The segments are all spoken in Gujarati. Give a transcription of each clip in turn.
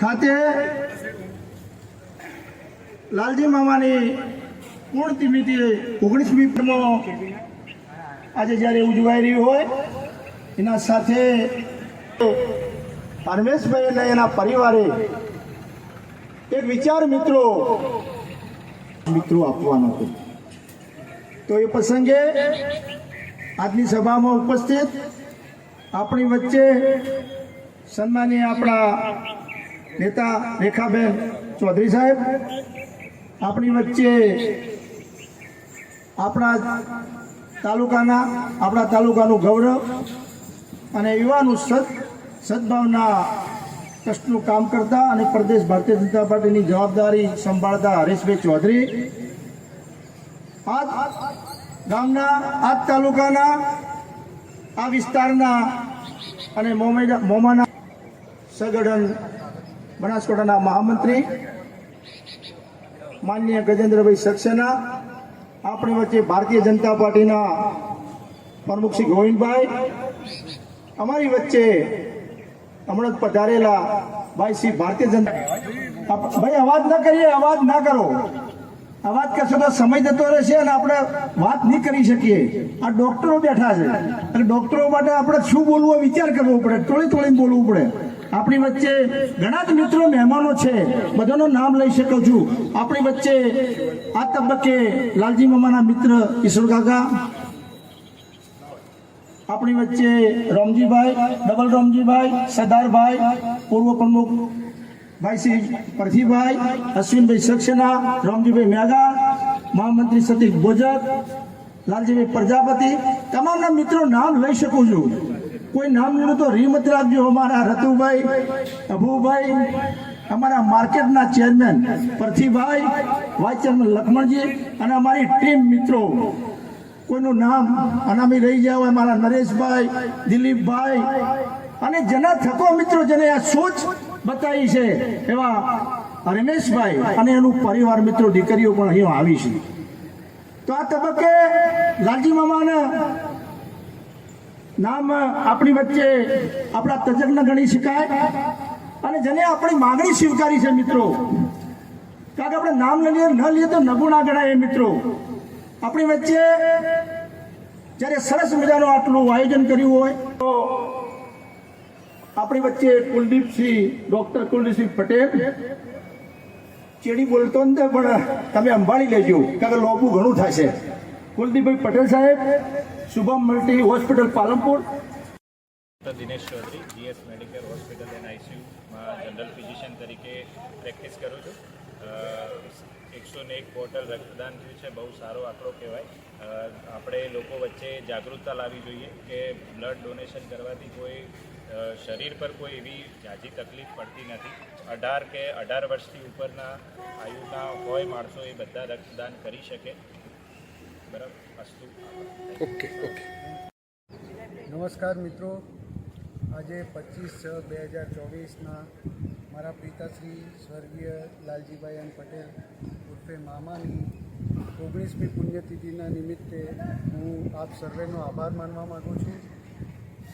ખાતે લાલજી મામાની પૂર્ણ તિમિતિ ઓગણીસમી આજે જ્યારે ઉજવાઈ રહ્યું હોય, એના સાથે પરમેશભાઈ અને એના પરિવારે એક વિચાર મિત્રો મિત્રો આપવાનો હતો. તો એ પ્રસંગે આજની સભામાં ઉપસ્થિત આપણી વચ્ચે સન્માનીય આપણા નેતા રેખાબેન ચૌધરી સાહેબ, આપણી વચ્ચે આપણા તાલુકાના, આપણા તાલુકાનું ગૌરવ અને યુવાનું સદ, સદભાવના ટ્રસ્ટનું કામ કરતા અને પ્રદેશ ભારતીય જનતા પાર્ટીની જવાબદારી સંભાળતા હરેશભાઈ ચૌધરી. આ ગામના આ તાલુકાના, આ વિસ્તારના અને મોમેડા, મોમાના સગડન બનાસકાંઠાના મહામંત્રી, માનનીય ગજેન્દ્રભાઈ સક્સેના, આપણી વચ્ચે ભારતીય જનતા પાર્ટીના પ્રમુખ શ્રી ગોવિંદભાઈ, અમારી વચ્ચે હમણાં જ પધારેલા ભાઈ શ્રી ભારતીય જનતા ભાઈ અવાજ ના કરીએ, અવાજ ના કરો. અવાજ કરશો તો સમય જતો રહેશે અને આપણે વાત નહીં કરી શકીએ. આ ડોક્ટરો બેઠા છે. અને ડોક્ટરો માટે આપણે શું બોલવું વિચાર કરવો પડે. તોડી તોડીને બોલવું પડે. આપણી વચ્ચે ઘણા જ મિત્રો, મહેમાનો છે. બધાનું નામ લઈ શકું છું. આપણી વચ્ચે આ તબક્કે લાલજી મામાના મિત્ર ઈશ્વર કાકા. આપણી વચ્ચે રોમજીભાઈ, ડબલ રોમજીભાઈ, સરદારભાઈ, પૂર્વ પ્રમુખ ભાઈ શ્રી પરથીભાઈ અશ્વિનભાઈ સક્સેના, રોમજીભાઈ મેઘા મહામંત્રી સતીશ ભોજક, લાલજીભાઈ પ્રજાપતિ. તમામના મિત્રો નામ લઈ શકું છું. કોઈ નામ લેવું તો રીમત રાખજો અમારા રતુભાઈ, અભુભાઈ, અમારા માર્કેટના chairman Parthibhai vice chairman Lakhmanji અને અમારી ટીમ મિત્રો. કોઈનું નામ અનામી રહી જાય હોય મારા નરેશભાઈ, દિલીપભાઈ અને જેના થકો મિત્રો જેને આ સોચ બતાવી છે એવા રમેશભાઈ અને એનું પરિવાર મિત્રો, દીકરીઓ પણ અહીં આવી છે. તો આ તબક્કે લાલજી મામાને નામ આપણી વચ્ચે આપણા તજજ્ઞ ગણી શકાય. અને જેને આપણી માંગણી સ્વીકારી છે મિત્રો, કારણ કે આપણે નામ લઈએ ન લઈએ તો નગું ગણાય ગણાય મિત્રો. આપણી વચ્ચે જ્યારે સરસ મજાનું આટલું આયોજન કર્યું હોય, તો આપણી વચ્ચે કુલદીપસિંહ, ડોક્ટર કુલદીપસિંહ પટેલ, ચેડી બોલતો ને પણ તમે સંભાળી લેજો, કારણ કે લોબુ ઘણું થશે કુલદીપભાઈ પટેલ સાહેબ, Shubham multi hospital Palanpur. Dinesh Chaudhary, GS medical hospital and આઈસીયુમાં general physician તરીકે પ્રેક્ટિસ કરું છું. એકસો ને એક પોર્ટલ રક્તદાન થયું છે, બહુ સારો આંકડો કહેવાય. આપણે લોકો વચ્ચે જાગૃતતા લાવવી જોઈએ કે બ્લડ ડોનેશન કરવાથી કોઈ શરીર પર કોઈ એવી ઝાઝી તકલીફ પડતી નથી. અઢાર કે અઢાર વર્ષથી ઉપરના આયુના હોય માણસો એ બધા રક્તદાન કરી શકે. Okay okay. નમસ્કાર મિત્રો. આજે પચીસ છ બે હજાર ચોવીસના મારા પિતાશ્રી સ્વર્ગીય લાલજીભાઈ એમ પટેલ ઉર્ફે મામાની ઓગણીસમી પુણ્યતિથિના નિમિત્તે હું આપ સર્વેનો આભાર માનવા માગું છું.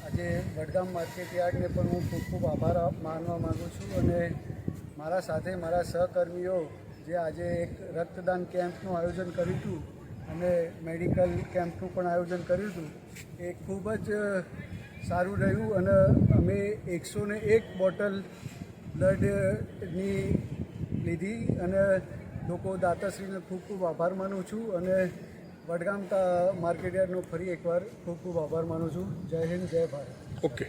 આજે વડગામ માર્કેટ યાર્ડને પણ હું ખૂબ ખૂબ આભાર માનવા માગું છું અને મારા સાથે મારા સહકર્મીઓ જે આજે એક રક્તદાન કેમ્પનું આયોજન કર્યું હતું અને મેડિકલ કેમ્પનું પણ આયોજન કર્યું હતું. એ ખૂબ જ સારું રહ્યું અને અમે એકસો ને એક બોટલ બ્લડની લીધી અને લોકો દાતાશ્રીને ખૂબ ખૂબ આભાર માનું છું અને વડગામ માર્કેટયાર્ડનો ફરી એકવાર ખૂબ ખૂબ આભાર માનું છું. જય હિન્દ, જય ભારત. ઓકે.